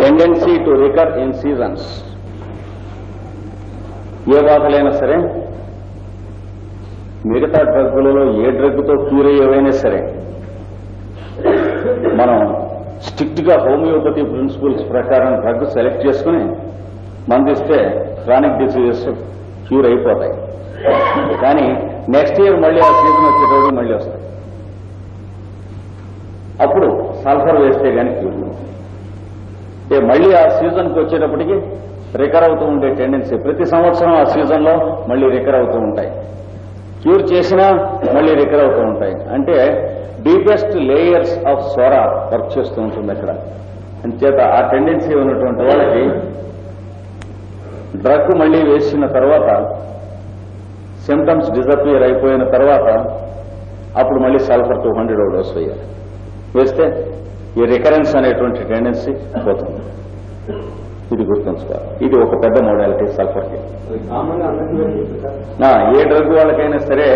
Tendency to recur in seasons ఏ బాధలైనా సరే మిగతా డ్రగ్గులలో ఏ డ్రగ్తో క్యూర్ అయ్యేవైనా సరే మనం స్ట్రిక్ట్గా హోమియోపతి ప్రిన్సిపల్స్ ప్రకారం డ్రగ్ సెలెక్ట్ చేసుకుని మందిస్తే క్రానిక్ డిసీజెస్ క్యూర్ అయిపోతాయి కానీ నెక్స్ట్ ఇయర్ మళ్ళీ ఆ సీజన్ వచ్చేటప్పుడు మళ్ళీ వస్తాయి. అప్పుడు సల్ఫర్ వేస్తే కానీ క్యూర్. అవుతుంది మళ్ళీ ఆ సీజన్కి వచ్చేటప్పటికి రికర్ అవుతూ ఉండే టెండెన్సీ ప్రతి సంవత్సరం ఆ సీజన్లో మళ్ళీ రికర్ అవుతూ ఉంటాయి. క్యూర్ చేసినా మళ్ళీ రికర్ అవుతూ ఉంటాయి. అంటే deepest layers of psora work చేస్తూ ఉంటుంది అక్కడ. అంచేత ఆ టెండెన్సీ ఉన్నటువంటి వాళ్ళకి డ్రగ్ మళ్ళీ వేసిన తర్వాత సిమ్టమ్స్ డిజపియర్ అయిపోయిన తర్వాత అప్పుడు మళ్ళీ సల్ఫర్ టూ హండ్రెడ్ డోస్ వేయాలి. వేస్తే ఈ రికరెన్స్ అనేటువంటి టెండెన్సీ పోతుంది. ఇది గుర్తుంచుకోవాలి. ఇది ఒక పెద్ద మోడాలిటీ సల్ఫర్కి ఏ డ్రగ్ వాళ్ళకైనా సరే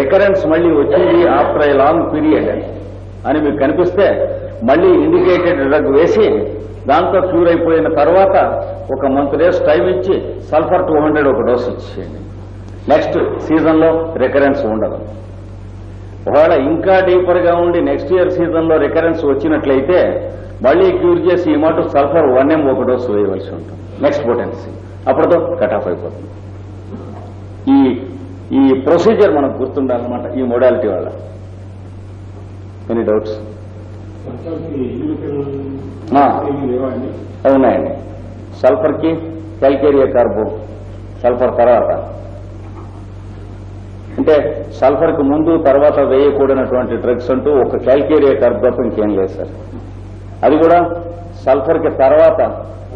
రికరెన్స్ మళ్ళీ వచ్చింది ఆఫ్టర్ ఏ లాంగ్ పీరియడ్ అని మీకు కనిపిస్తే మళ్ళీ ఇండికేటెడ్ డ్రగ్ వేసి దాంతో క్యూర్ అయిపోయిన తర్వాత ఒక మంత్ డేస్ టైం ఇచ్చి సల్ఫర్ టూ హండ్రెడ్ ఒక డోస్ ఇచ్చేయండి. నెక్స్ట్ సీజన్లో రికరెన్స్ ఉండదు. ఒకవేళ ఇంకా డీపర్గా ఉండి నెక్స్ట్ ఇయర్ సీజన్లో రికరెన్స్ వచ్చినట్లయితే మళ్ళీ క్యూర్ చేసి ఈ మాట సల్ఫర్ వన్ ఎం ఒక డోస్ వేయవలసి ఉంటుంది. నెక్స్ట్ పొటెన్సీ అప్పటితో కట్ ఆఫ్ అయిపోతుంది. ఈ ఈ ప్రొసీజర్ మనకు గుర్తుండాలన్నమాట ఈ మోడాలిటీ వల్ల. ఎనీ డౌట్స్ అవునాయండి. సల్ఫర్కి క్యాల్కేరియా కార్బో సల్ఫర్ తర్వాత. అంటే సల్ఫర్కి ముందు తర్వాత వేయకూడనటువంటి డ్రగ్స్ అంటూ ఒక క్యాల్కేరియా కార్బ్ ఇంకేం లేదు సార్. అది కూడా సల్ఫర్కి తర్వాత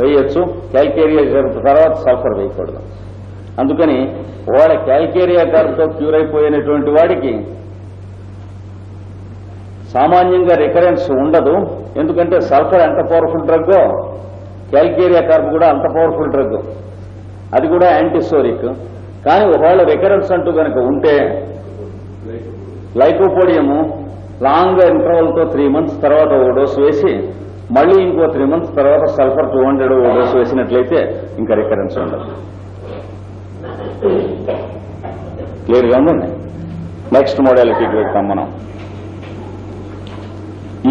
వేయొచ్చు క్యాల్కేరియా తర్వాత సల్ఫర్ వేయకూడదు. అందుకని వాళ్ళ క్యాల్కేరియా కార్బ్తో క్యూర్ అయిపోయినటువంటి వాడికి సామాన్యంగా రికరెన్స్ ఉండదు. ఎందుకంటే సల్ఫర్ ఎంత పవర్ఫుల్ డ్రగ్ క్యాల్కేరియా కార్బ్ కూడా అంత పవర్ఫుల్ డ్రగ్ అది కూడా యాంటీసోరిక్ కానీ ఒకవేళ రికరెన్స్ అంటూ కనుక ఉంటే లైకోపోడియము లాంగ్ ఇంటర్వల్తో త్రీ మంత్స్ తర్వాత ఓ డోసు వేసి మళ్ళీ ఇంకో త్రీ మంత్స్ తర్వాత సల్ఫర్ టూ హండ్రెడ్ ఓ డోసు వేసినట్లయితే ఇంకా రికరెన్స్ ఉండదు. క్లియర్గా ఉందండి? నెక్స్ట్ మోడాలిటీకి వెళ్తాం మనం.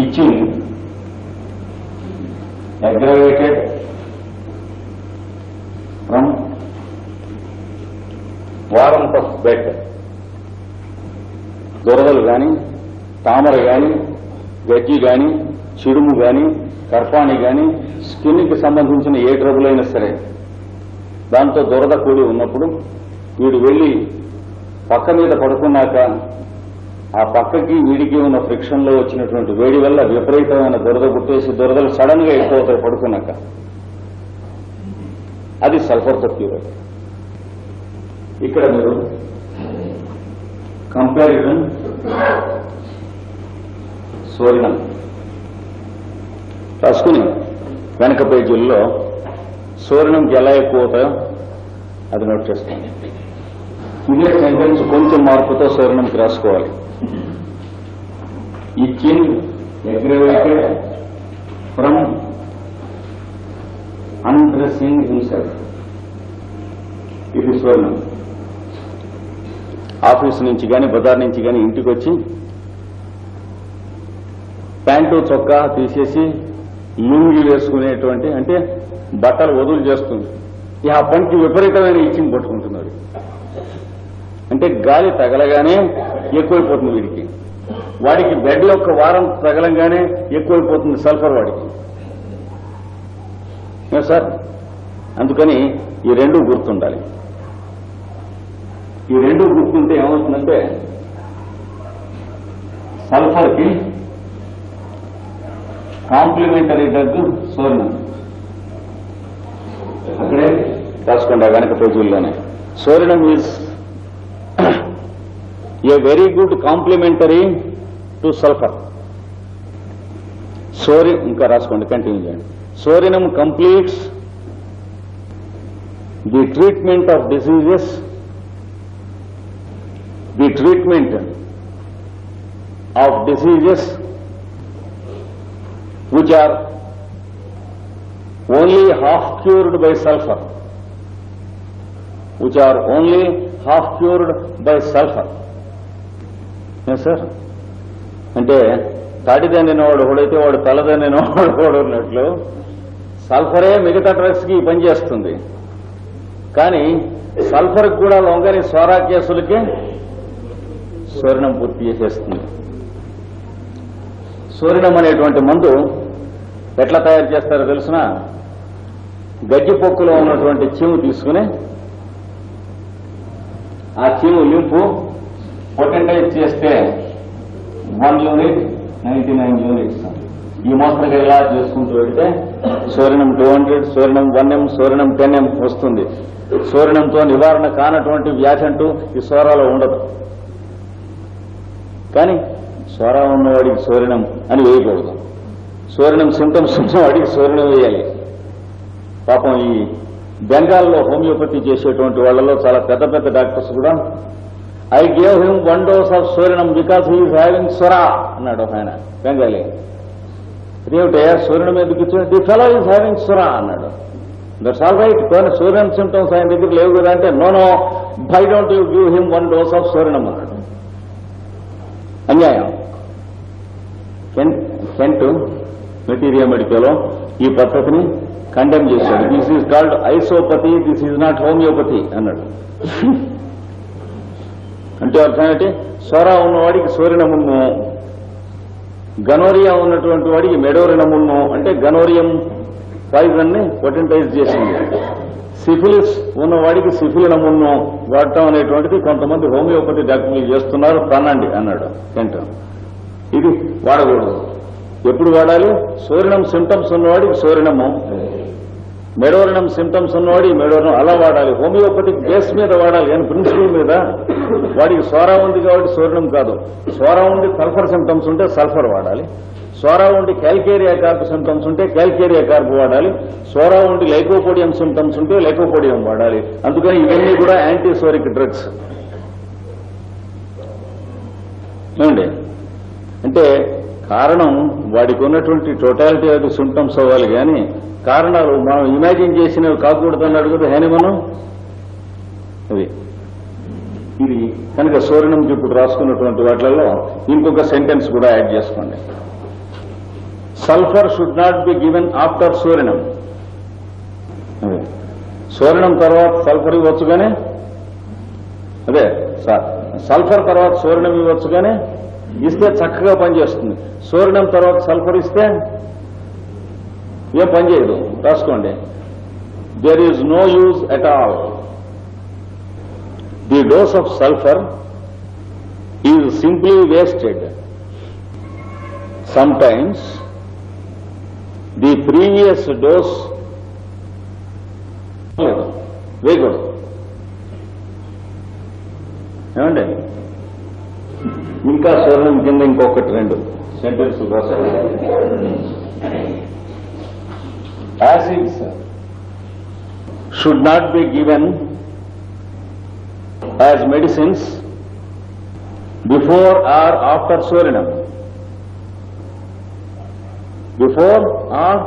Itching aggravated from warmth of bed దురదలు కానీ తామర కానీ గజ్జి కానీ చిడుము కానీ కర్పాణి కానీ స్కిన్కి సంబంధించిన ఏ ట్రబుల్ అయినా సరే దాంతో దురద కూడి ఉన్నప్పుడు వీడు వెళ్ళి పక్క మీద పడుకున్నాక ఆ పక్కకి వీడికి ఉన్న ఫ్రిక్షన్లో వచ్చినటువంటి వేడి వల్ల విపరీతమైన దురద గుట్టేసి దురదలు సడన్గా ఎక్కువవుతాయి పడుకున్నాక. అది సల్ఫర్తో క్యూర్ ఇక్కడ మీరు కంపారిజన్ స్వర్ణం రాసుకుని వెనక పేజీల్లో సోరినంకి ఎలా ఎక్కువ అవుతాయో అది నోట్ చేసుకోండి. ఇదే సెంటెన్స్ కొంచెం మార్పుతో సోరినంకి రాసుకోవాలి. Itching aggravated from undressing himself ఇది స్వర్ణం. ఆఫీస్ నుంచి కానీ బజార్ నుంచి కానీ ఇంటికి వచ్చి ప్యాంటు చొక్కా తీసేసి లుంగి వేసుకునేటువంటి అంటే బట్టలు వదులు చేస్తుంది. ఈ ఆ పనికి విపరీతమైన ఇచ్చింగ్ పట్టుకుంటున్నాడు. అంటే గాలి తగలగానే ఎక్కువైపోతుంది వీడికి. వాడికి బెడ్ యొక్క వారం తగలంగానే ఎక్కువైపోతుంది సల్ఫర్ వాడికి. సార్? అందుకని ఈ రెండు గుర్తుండాలి. ఈ రెండు గుర్తుంటే ఏమవుతుందంటే సల్ఫర్కి కాంప్లిమెంటరీ డ్రగ్ సోర్ణం అక్కడే రాసుకోండి ఆ వెనక పేజీల్లోనే. Psorinum is a very good complementary to sulphur. Sorry ఇంకా రాసుకోండి కంటిన్యూ చేయండి. Psorinum completes the treatment of diseases the treatment of diseases which are only half cured by sulfur, which are only half cured by sulfur. Yes, sir. అంటే తాటిదన్నినవాడు ఒకడైతే వాడు తలదన్నినవాడు కూడా ఉన్నట్లు సల్ఫరే మిగతా డ్రగ్స్కి పనిచేస్తుంది కానీ సల్ఫర్ కూడా లొంగని స్వరా కేసులకి స్వర్ణం పూర్తి చేసేస్తుంది. సూర్యనం అనేటువంటి మందు ఎట్లా తయారు చేస్తారో తెలుసిన? గడ్డి పొక్కులో ఉన్నటువంటి చీము తీసుకుని ఆ చీము లింపు పొటెంటైజ్ చేస్తే one unit ninety nine units. ఈ మోస్తరుగా ఇలా చేసుకుంటూ వెళ్తే psorinum two hundred psorinum one M psorinum ten M వస్తుంది. సూర్యనంతో నివారణ కానటువంటి వ్యాధి అంటూ ఈ సోరాలో ఉండదు. కానీ స్వరా ఉన్నవాడికి సూర్యనం అని వేయకూడదు. సూర్యనం సింటమ్స్ ఉన్నవాడికి సూర్యనం వేయాలి. పాపం ఈ బెంగాల్లో హోమియోపతి చేసేటువంటి వాళ్ళలో చాలా పెద్ద పెద్ద డాక్టర్స్ కూడా I gave him one dose of psorinum because he's having Swara అన్నాడు ఆయన బెంగాలీ. ఇదేమిటయ్యా సూర్యుని మీదకి ఇచ్చిన the fellow is having Swara అన్నాడు. దట్స్ ఆల్ రైట్ కానీ సూర్యన్ సింటమ్స్ ఆయన దగ్గర లేవు కదా అంటే no no why don't you give him one dose of psorinum అన్నాడు. అన్యాయం. కెంట్ కెంట్ మెటీరియా మెడికలో ఈ పద్ధతిని కండెమ్ చేశాడు. This is called isopathy this is not homeopathy అన్నాడు. అంటే అర్థం ఏంటి? సోరా ఉన్నవాడికి సూర్యనమును గనోరియా ఉన్నటువంటి వాడికి మెడోరినమును అంటే గనోరియం పాయిజన్ని పొటెంటైజ్ చేసింది. సిఫిలిస్ ఉన్నవాడికి సిఫిలినమును వాడటం అనేటువంటిది కొంతమంది హోమియోపతి డాక్టర్లు చేస్తున్నారు. తనండి అన్నాడు. కెంట్ ఇది వాడకూడదు. ఎప్పుడు వాడాలి? సూర్యనం సింటమ్స్ ఉన్నవాడికి సూర్యనము మెడోరణం సింటమ్స్ ఉన్నవాడి మెడోరణం అలా వాడాలి. హోమియోపతిక్ బేస్ మీద వాడాలి అని ప్రిన్సిపల్ మీద. వాడికి స్వరా ఉంది కాబట్టి సూర్యనం కాదు. స్వరా ఉండి సల్ఫర్ సిమ్టమ్స్ ఉంటే సల్ఫర్ వాడాలి. స్వరా ఉండి క్యాల్కేరియా కార్పు సింటమ్స్ ఉంటే క్యాల్కేరియా కార్పు వాడాలి. స్వరా ఉండి లైకోపోడియం సింటమ్స్ ఉంటే లైకోపోడియం వాడాలి. అందుకని ఇవన్నీ కూడా యాంటీసోరిక్ డ్రగ్స్ ఏమండి? అంటే కారణం వాడికి ఉన్నటువంటి టోటాలిటీ ఆఫ్ ది అవ్వాలి కానీ కారణాలు మనం ఇమాజిన్ చేసినవి కాకూడదు అన్నాడు కదా హేనిమను? అది ఇది కనుక సూర్యనం ఇప్పుడు రాసుకున్నటువంటి వాటిలలో ఇంకొక సెంటెన్స్ కూడా యాడ్ చేసుకోండి. Sulphur should not be given after psorinum అదే. సూర్యనం తర్వాత సల్ఫర్ ఇవ్వచ్చు కానీ అదే. సార్ సల్ఫర్ తర్వాత సూర్యనం ఇవ్వచ్చు కానీ ఇస్తే చక్కగా పనిచేస్తుంది సూర్యనం తర్వాత సల్ఫర్ ఇస్తే ఏం పనిచేయదు రాసుకోండి. There is no use at all the dose of sulphur is simply wasted sometimes the previous dose వేయకూడదు ఏమండి? ఇంకా స్వర్ణం కింద ఇంకొకటి రెండు. సెంటెన్స్ రాశారు acids should not be given as medicines before or after psorinum before or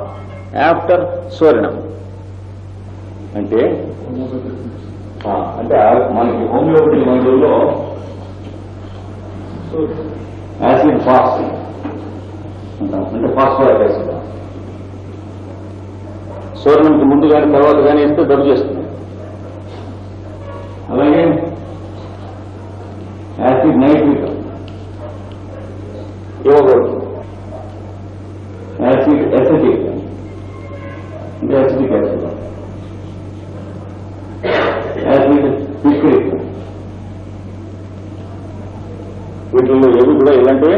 after psorinum అంటే అంటే మనకి హోమియోపతి మందుల్లో యాసిడ్ ఫాస్ట్ అంటాం. అంటే ఫాస్ఫోరిక్ యాసిడ్ సూర్యునికి ముందు కానీ తర్వాత కానీ ఇస్తే దెబ్బ చేస్తుంది అలాగే యాసిడ్ నైట్రిక్ ఇవ్వకూడదు యాసిడ్ ఎసిడిక్ అంటే యాసిడిక్ యాసిడ్ యాసిడ్ పిక్రిక్ వీటిల్లో ఏవి కూడా ఇలాంటివి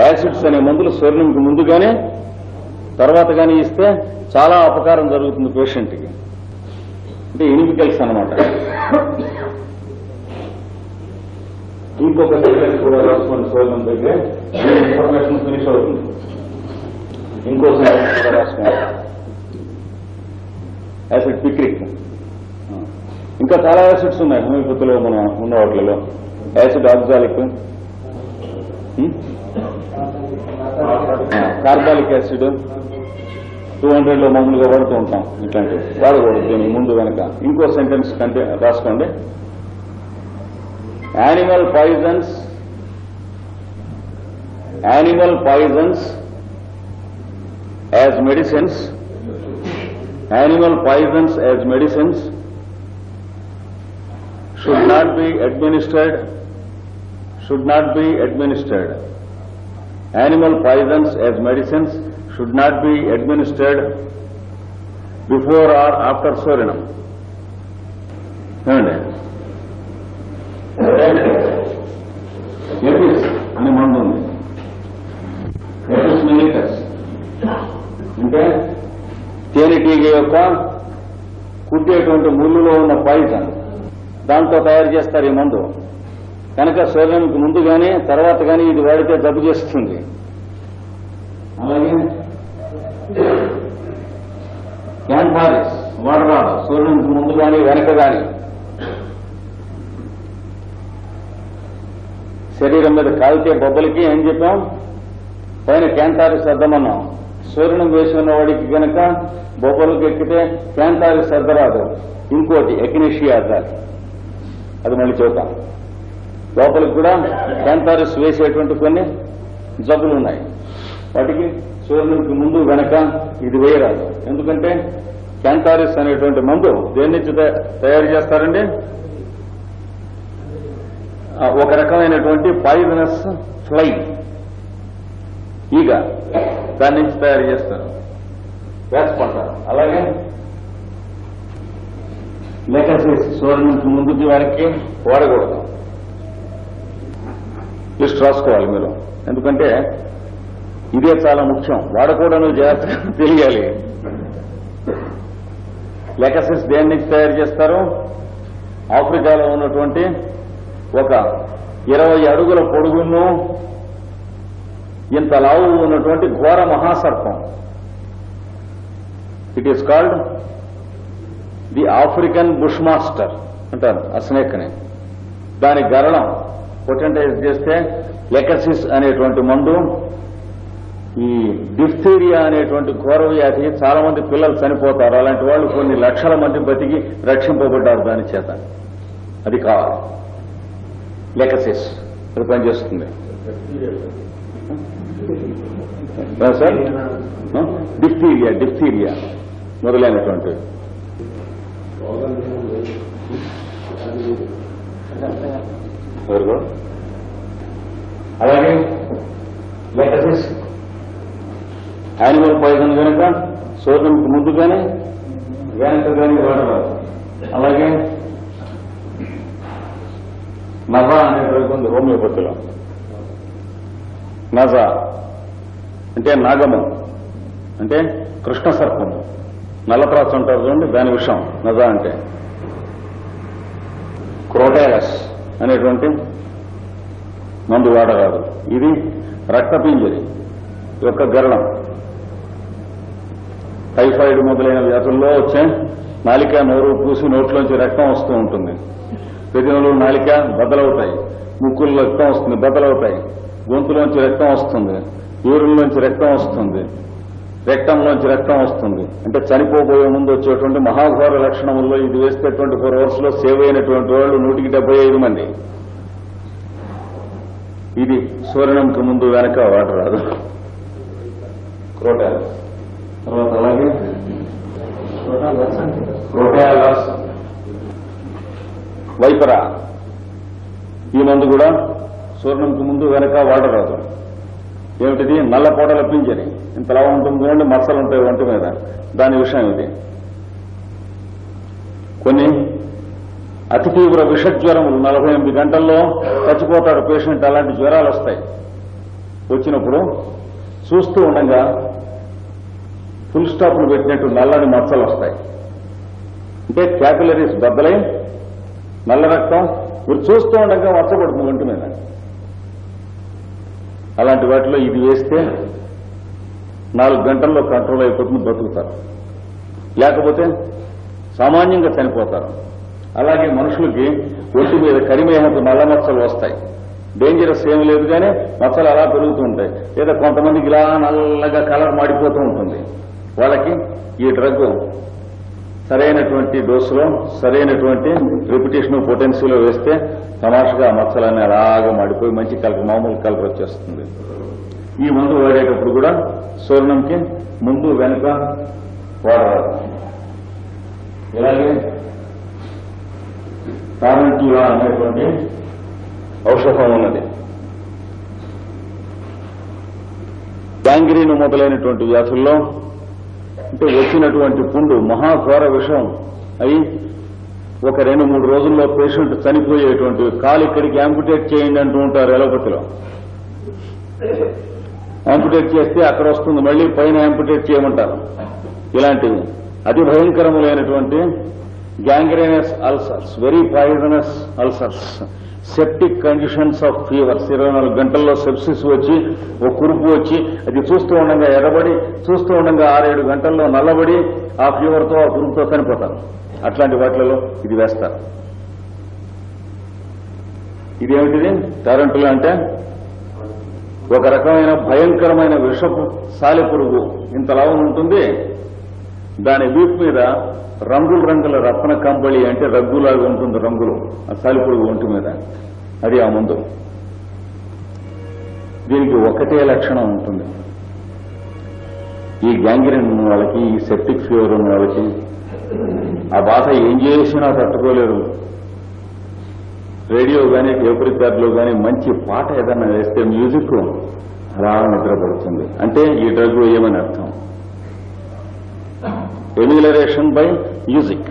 యాసిడ్స్ అనే మందులు స్వర్ణంకి ముందుగానే తర్వాత కానీ ఇస్తే చాలా అపకారం జరుగుతుంది పేషెంట్కి. అంటే ఇనిమికల్స్ అన్నమాట. ఇంకొక సెకండ్ కూడా రాసుకోండి స్వర్ణం దగ్గర ఇన్ఫర్మేషన్ ఫినిష్ అవుతుంది. ఇంకో సెకండ్ కూడా రాసుకోండి యాసిడ్ పిక్రిక్. ఇంకా చాలా యాసిడ్స్ ఉన్నాయి. హోమియోపతిలో మన ఉన్న వాటిలో acid oxalic carbolic acid two హండ్రెడ్లో మామూలుగా వాడుతూ ఉంటాం ఇట్లాంటివి. వాడకూడదు దీనికి ముందు వెనక. ఇంకో సెంటెన్స్ కంటే రాసుకోండి. Animal poisons animal poisons as medicines animal poisons as medicines should not be administered should not be administered animal poisons as medicines should not be administered before or after Surinam. ఏమండి apis అనే మందు ఉంది Apis మిలికస్ అంటే తేనెటీగ యొక్క కుట్టేటువంటి ముళ్ళులో ఉన్న poison దాంతో తయారు చేస్తారు ఈ మందు కనుక సూర్యునికి ముందు కానీ తర్వాత కానీ ఇది వాడితే జబ్బు చేస్తుంది. అలాగే క్యాన్ఫారిస్ వాడరాదు. సూర్యునికి ముందు కానీ వెనక కానీ శరీరం మీద కాల్చే బొబ్బలకి ఏం చెప్పాం? పైన క్యాంటారిస్ అద్దమన్నాం. సూర్యుని వేసుకున్న వాడికి గనక బొబ్బలకు ఎక్కితే క్యాంటారిస్ అద్దరాదు. ఇంకోటి ఎకినేషియా అద్దాలి. అది మళ్ళీ చూద్దాం. లోపలికి కూడా క్యాంటారిస్ వేసేటువంటి కొన్ని జబ్బులు ఉన్నాయి వాటికి సూర్యునికి ముందు వెనక ఇది వేయరాదు. ఎందుకంటే క్యాంటారిస్ అనేటువంటి మందు దేని నుంచి తయారు చేస్తారండి? ఒక రకమైనటువంటి పాయిజనస్ ఫ్లై ఈగ దాని నుంచి తయారు చేస్తారు. వేసుకుంటారు. అలాగే లెకసిస్ సూర్యునికి ముందుకి వెనక్కి వాడకూడదు. లిస్ట్ రాసుకోవాలి మీరు. ఎందుకంటే ఇదే చాలా ముఖ్యం. వాడకూడదు జాగ్రత్తగా తెలియాలి. లెకసిస్ దేని నుంచి తయారు చేస్తారు? ఆఫ్రికాలో ఉన్నటువంటి ఒక ఇరవై అడుగుల పొడుగును ఇంత లావు ఉన్నటువంటి ఘోర మహాసర్పం. It is called the African bushmaster అంటారు ఆ స్నేక్ని దాని గరళం పొటెంటైజ్ చేస్తే లెకసిస్ అనేటువంటి మందు ఈ డిఫ్తీరియా అనేటువంటి ఘోర వ్యాధి చాలా మంది పిల్లలు చనిపోతారు. అలాంటి వాళ్ళు కొన్ని లక్షల మంది బతికి రక్షింపబడ్డారు దాని చేత. అది కావాలి. లెకసిస్. అది పనిచేస్తుంది. ఆ, sir? Diphtheria diphtheria Thank you. Good. అలాగే లెటసిస్ యానిమల్ పాయిజన్ కనుక సూర్యునికి ముందు కానీ వెనక కానీ వాడరాదు. అలాగే నజా అనే డ్రగ్ ఉంది హోమియోపతిలో. నజా అంటే నాగము అంటే కృష్ణ సర్పము నల్లత్రాసు ఉంటారు చూడండి దాని విషయం నజా అంటే. క్రోటైరస్ అనేటువంటి మందు వాడరాదు. ఇది రక్తపింజరి యొక్క గరణం. టైఫాయిడ్ మొదలైన వ్యాధుల్లో వచ్చే నాలిక నోరు పూసి నోట్లోంచి రక్తం వస్తూ ఉంటుంది. పెదవులు నాలిక బద్దలవుతాయి. ముక్కులు రక్తం వస్తుంది బద్దలవుతాయి. గొంతులోంచి రక్తం వస్తుంది. యూరిన్లోంచి రక్తం వస్తుంది. రెక్టంలోంచి రక్తం వస్తుంది. అంటే చనిపోబోయే ముందు వచ్చేటువంటి మహాఘోర లక్షణముల్లో ఇది వేస్తే ట్వంటీ ఫోర్ అవర్స్లో సేవ్ అయినటువంటి వాళ్ళు నూటికి డెబ్బై ఐదు మంది. ఇది సూర్యనంకి ముందు వెనక వాడరాదు క్రోటాల్ తర్వాత అలాగే క్రోటాలాస్ వైపరా. ఈ మందు కూడా సూర్యునికి ముందు వెనక వాడరాదు ఏమిటిది? నల్ల పొడల పింజరి ఇంతలా ఉంటుంది చూడండి మచ్చలు ఉంటాయి ఒంటి మీద. దాని విషయం ఇది. కొన్ని అతి తీవ్ర విషజ్వరములు నలభై ఎనిమిది గంటల్లో చచ్చిపోతాడు పేషెంట్ అలాంటి జ్వరాలు వస్తాయి. వచ్చినప్పుడు చూస్తూ ఉండగా ఫుల్ స్టాప్లు పెట్టినట్టు నల్లని మచ్చలు వస్తాయి. అంటే క్యాపిలరీస్ బద్దలై నల్ల రక్తం మీరు చూస్తూ ఉండగా మచ్చబడుతుంది ఒంటి మీద. అలాంటి వాటిలో ఇది వేస్తే నాలుగు గంటల్లో కంట్రోల్ అయిపోతుంది బ్రతుకుతారు. లేకపోతే సామాన్యంగా చనిపోతారు. అలాగే మనుషులకి ఒంటి మీద కరిమేహపు నల్ల మచ్చలు వస్తాయి. డేంజరస్ ఏమి లేదు కానీ మచ్చలు అలా పెరుగుతూ ఉంటాయి. లేదా కొంతమందికి ఇలా నల్లగా కలర్ మాడిపోతూ ఉంటుంది. వాళ్ళకి ఈ డ్రగ్ సరైనటువంటి డోసులో సరైనటువంటి రిపిటేషన్ పొటెన్సీలో వేస్తే తమాషగా మచ్చలన్నీ అలాగా మాడిపోయి మంచి కలర్ మామూలు కలర్ వచ్చేస్తుంది. ఈ మందు వాడేటప్పుడు కూడా స్వర్ణంకి ముందు వెనుక వాడరాదు ఇలాగే టారెంటిలా అనేటువంటి ఔషధం ఉన్నది. గ్యాంగ్రీన్ మొదలైనటువంటి వ్యాధుల్లో అంటే వచ్చినటువంటి పుండు మహాఘోర విషం అయి ఒక రెండు మూడు రోజుల్లో పేషెంట్ చనిపోయేటువంటి కాలు ఇక్కడికి యాంపుటేట్ చేయండి అంటూ ఉంటారు ఎలోపతిలో యాంపిటేట్ చేస్తే అక్కడ వస్తుంది మళ్ళీ పైన యాంపిటేట్ చేయమంటారు. ఇలాంటివి. అతి భయంకరములైనటువంటి gangrenous ulcers very poisonous ulcers septic conditions of fevers ఇరవై నాలుగు గంటల్లో సెప్సిస్ వచ్చి ఒక కురుపు వచ్చి అది చూస్తూ ఉండగా ఎడబడి చూస్తూ ఉండగా ఆరేడు గంటల్లో నల్లబడి ఆ ఫీవర్తో ఆ కురుపుతో చనిపోతారు. అట్లాంటి వాటిలలో ఇది వేస్తారు. ఇదేమిటిది? టారెంటులు అంటే ఒక రకమైన భయంకరమైన విషపు సాలెపురుగు ఇంత లాభం ఉంటుంది. దాని వీపు మీద రంగుల రంగుల రత్న కంబళి అంటే రగ్గులాగా ఉంటుంది రంగులు. ఆ సాలిపురుగు ఒంటి మీద. అది ఆ ముందు. దీనికి ఒకటే లక్షణం ఉంటుంది. ఈ గ్యాంగ్రీన్ ఉన్న వాళ్ళకి ఈ సెప్టిక్ ఫీవర్ ఉన్న వాళ్ళకి ఆ బాధ ఏం చేసినా తట్టుకోలేరు. రేడియో కానీ టేప్ రికార్డులో కానీ మంచి పాట ఏదైనా వేస్తే మ్యూజిక్ అలా నిద్రపడుతుంది. అంటే ఈ డ్రగ్ ఏమని అర్థం? Amelioration by music.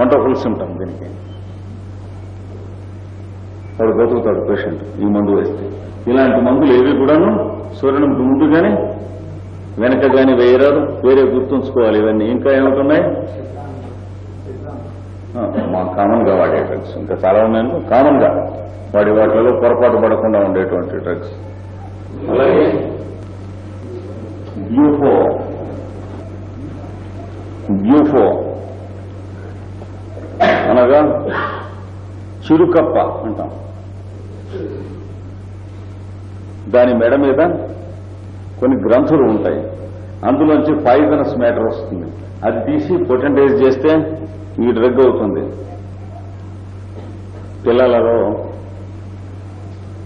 Wonderful symptom దీనికి. వాడు బతుకుతాడు పేషెంట్ ఈ మందు వేస్తే. ఇలాంటి మందులు ఏవి కూడాను? సూర్యుడు ముందు కానీ వెనక కానీ వేయరాదు వేరే గుర్తుంచుకోవాలి. ఇవన్నీ ఇంకా ఏమవుతున్నాయి మా కామన్గా వాడే డ్రగ్స్ ఇంకా చాలా ఉన్నాయి కామన్గా వాడి వాటిలో పొరపాటు పడకుండా ఉండేటువంటి డ్రగ్స్ అలాగే. బ్యూఫో బ్యూఫో అనగా చిరుకప్ప అంటాం. దాని మెడ మీద కొన్ని గ్రంథులు ఉంటాయి. అందులోంచి పాయిజనస్ మ్యాటర్ వస్తుంది. అది తీసి పొటెంటైజ్ చేస్తే ఈ డ్రగ్ అవుతుంది. పిల్లలలో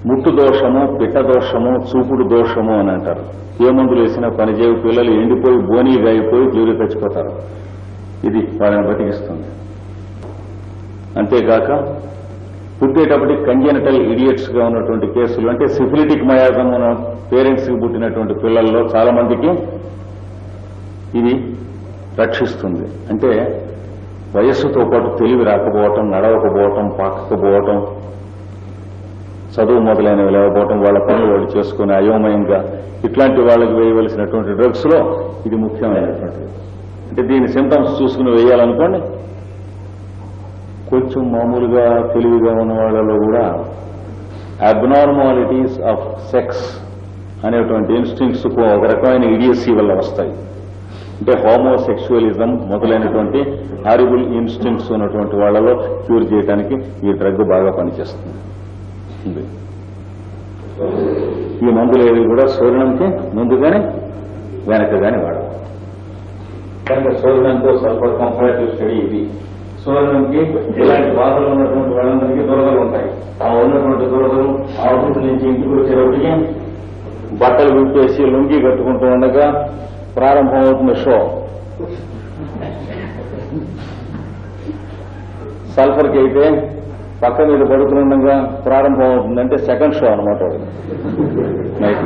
ముట్టు దోషము పిట్ట దోషము చూపుడు దోషము అని అంటారు. ఏ మందులు వేసినా పనిచేయ పిల్లలు ఎండిపోయి బోనీగా అయిపోయి జీవులు తెచ్చిపోతారు ఇది వాళ్ళని బతికిస్తుంది. అంతేకాక పుట్టేటప్పటికి కంజనటల్ ఇడియట్స్గా ఉన్నటువంటి కేసులు అంటే సిఫిలిటిక్ మయాజం ఉన్న పేరెంట్స్కి పుట్టినటువంటి పిల్లల్లో చాలా మందికి ఇది రక్షిస్తుంది. అంటే వయస్సుతో పాటు తెలివి రాకపోవటం నడవకపోవటం పాకకపోవటం చదువు మొదలైనవి లేకపోవటం వాళ్ళ పనులు వాళ్ళు చేసుకుని అయోమయంగా ఇట్లాంటి వాళ్ళకి వేయవలసినటువంటి డ్రగ్స్లో ఇది ముఖ్యమైనటువంటిది. అంటే దీని సింటమ్స్ చూసుకుని వేయాలనుకోండి కొంచెం మామూలుగా తెలివిగా ఉన్న వాళ్ళలో కూడా అబ్నార్మాలిటీస్ ఆఫ్ సెక్స్ అనేటువంటి ఇన్స్టింగ్స్ ఒక రకమైన ఇడియసీ వల్ల వస్తాయి. అంటే హోమోసెక్చువలిజం మొదలైనటువంటి హారిబుల్ ఇన్స్టింక్ట్స్ ఉన్నటువంటి వాళ్ళలో క్యూర్ చేయడానికి ఈ డ్రగ్ బాగా పనిచేస్తుంది. ఈ మందులు ఏవి కూడా సూర్యునికి ముందుగానే వెనకగానే వాడాలి కనుక సూర్యుడంతో సల్ఫర్ కంపారిటివ్ స్టడీ ఇది. సూర్యునికి ఇలాంటి బాధలు ఉన్నటువంటి వాళ్ళందరికీ దురదలు ఉంటాయి. ఆ ఉన్నటువంటి దురదలు ఆఫీస్ నుంచి ఇంటికి వచ్చేటప్పటికి బట్టలు విప్పేసి లుంగి కట్టుకుంటూ ఉండగా ప్రారంభమవుతుంది షో. సల్ఫర్కి అయితే పక్క మీద పడుతుండగా ప్రారంభం అవుతుందంటే సెకండ్ షో అనమాట నైట్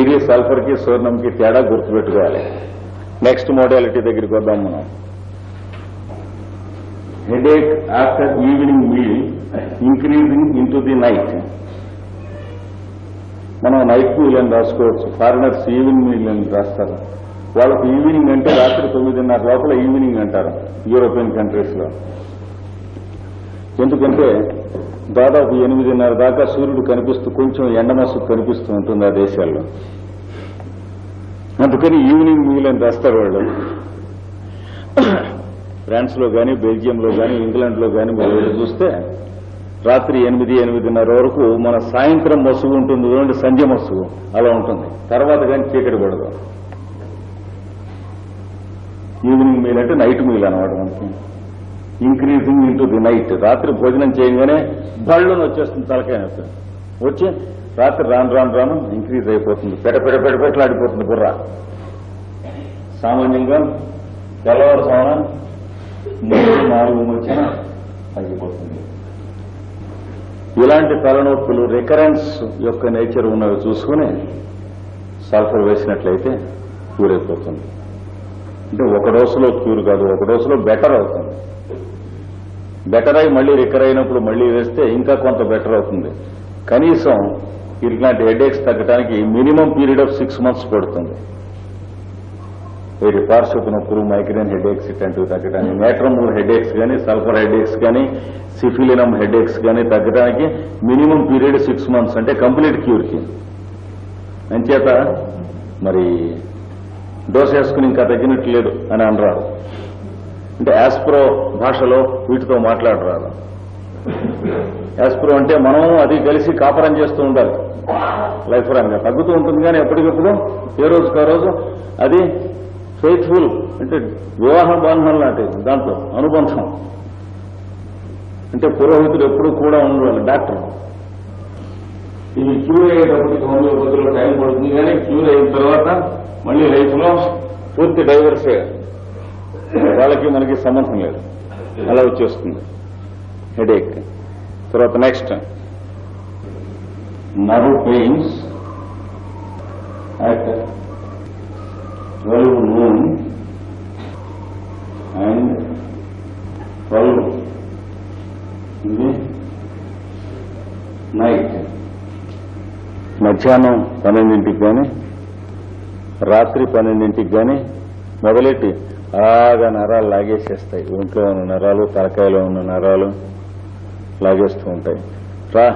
ఇది సల్ఫర్కి సూర్ణంకి తేడా గుర్తుపెట్టుకోవాలి. నెక్స్ట్ మోడాలిటీ దగ్గరికి వద్దాం మనం. Headache after evening meal increasing in the night మనం నైట్ మీల్ అని రాసుకోవచ్చు. ఫారినర్స్ ఈవినింగ్ మీల్ అని రాస్తారు. వాళ్ళకి ఈవినింగ్ అంటే రాత్రి తొమ్మిదిన్నర లోపల ఈవినింగ్ అంటారు యూరోపియన్ కంట్రీస్లో. ఎందుకంటే దాదాపు ఎనిమిదిన్నర దాకా సూర్యుడు కనిపిస్తూ కొంచెం ఎండమస్సు కనిపిస్తూ ఉంటుంది ఆ దేశాల్లో. అందుకని ఈవినింగ్ మీల్ అని రాస్తారు వాళ్ళు. ఫ్రాన్స్లో కానీ బెల్జియంలో కానీ ఇంగ్లాండ్లో కానీ మీరు చూస్తే రాత్రి ఎనిమిది ఎనిమిదిన్నర వరకు మన సాయంత్రం మసుగు ఉంటుంది చూడండి సంధ్య మసుగు. అలా ఉంటుంది. తర్వాత కానీ చీకటి పడదు. ఈవినింగ్ మీల్ అంటే నైట్ మీల్ అనమాట మనకి. ఇంక్రీజింగ్ ఇంటూ ది నైట్ రాత్రి భోజనం చేయగానే బళ్ళని వచ్చేస్తుంది తలకాయ వచ్చి రాత్రి రాను రాను రాను ఇంక్రీజ్ అయిపోతుంది. పెడ పెడ పెడ పెట్లాడిపోతుంది బుర్ర. సామాన్యంగా తెల్లవారుసామున మూడు నాలుగు వచ్చిన తగ్గిపోతుంది. ఇలాంటి తలనొప్పులు రికరెన్స్ యొక్క నేచర్ ఉన్నవి చూసుకుని సల్ఫర్ వేసినట్లయితే క్యూర్ అయిపోతుంది. అంటే ఒక డోసులో క్యూర్ కాదు ఒక డోసులో బెటర్ అవుతుంది. బెటర్ అయి మళ్ళీ రికర్ అయినప్పుడు మళ్ళీ వేస్తే ఇంకా కొంత బెటర్ అవుతుంది. కనీసం ఇలాంటి హెడేక్స్ తగ్గడానికి minimum period of six months పడుతుంది. వీటి పార్శ్వపు నొప్పులు మైగ్రేన్ హెడేక్స్ ఇట్లాంటివి తగ్గడానికి నేట్రమూర్ హెడేక్స్ కానీ సల్ఫర్ హెడేక్స్ కానీ సిఫిలినం హెడేక్స్ కానీ తగ్గడానికి మినిమం పీరియడ్ సిక్స్ మంత్స్ అంటే కంప్లీట్ క్యూర్కి అంచేత మరి డోస్ వేసుకుని ఇంకా తగ్గినట్టు లేదు అని అనరాదు. అంటే యాస్ప్రో భాషలో వీటితో మాట్లాడరాదు. యాస్ప్రో అంటే మనం అది కలిసి కాపరం చేస్తూ ఉండాలి. లైఫ్ రంగా తగ్గుతూ ఉంటుంది కానీ ఎప్పటికప్పుడు ఏ రోజుకు ఆ రోజు అది ఫెయిత్ఫుల్ అంటే వివాహ బంధం లాంటిది దాంట్లో అనుబంధం. అంటే పురోహితుడు ఎప్పుడు కూడా ఉండాలి డాక్టర్. ఇది క్యూర్ అయ్యేటప్పటికి హోమియోపతిలో టైం పడుతుంది కానీ క్యూర్ అయిన తర్వాత మళ్ళీ లైఫ్లో పూర్తి డైవర్స్. వాళ్ళకి మనకి సంబంధం లేదు. అలా వచ్చేస్తుంది. హెడేక్. తర్వాత next. Nerve pains. At twelve noon and twelve ఇది నైట్ మధ్యాహ్నం పన్నెండింటికి కానీ రాత్రి పన్నెండింటికి కానీ మొదలెట్టి అలాగా నరాలు లాగేసేస్తాయి. ఒంట్లో ఉన్న నరాలు తలకాయలో ఉన్న నరాలు లాగేస్తూ ఉంటాయి. రా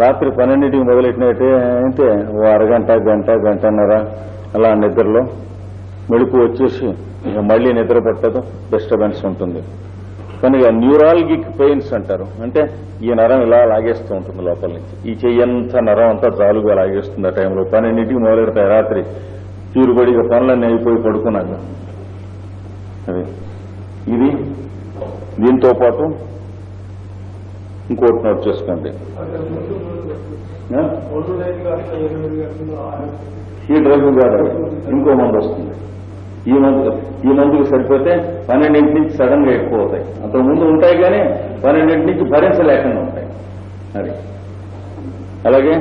రాత్రి పన్నెండింటికి మొదలెట్టినట్టే అయితే ఓ అరగంట గంట గంటన్నర అలా నిద్రలో మెడుపు వచ్చేసి ఇక మళ్ళీ నిద్ర పట్టదు డిస్టర్బెన్స్ ఉంటుంది. కానీ ఇక న్యూరాలజిక్ పెయిన్స్ అంటారు. అంటే ఈ నరం ఇలా లాగేస్తూ ఉంటుంది లోపల నుంచి. ఈ చెయ్యంత నరం అంతా చాలుగా లాగేస్తుంది ఆ టైంలో. పన్నెండింటికి మొదలెడతాయి రాత్రి. తీరుబడి ఇక పనులన్నీ అయిపోయి పడుకున్నాక. అది. ఇది దీంతో పాటు ఇంకోటి నోట్ చేసుకోండి? ఈ డ్రగ్ కాదు ఇంకో మందు వస్తుంది. ఈ మందు ఈ మందుకు సరిపోతే పన్నెండింటి నుంచి సడన్గా ఎక్కువ అవుతాయి. అంత ముందు ఉంటాయి కానీ పన్నెండింటి నుంచి భరించలేకుండా ఉంటాయి. అది. అలాగే?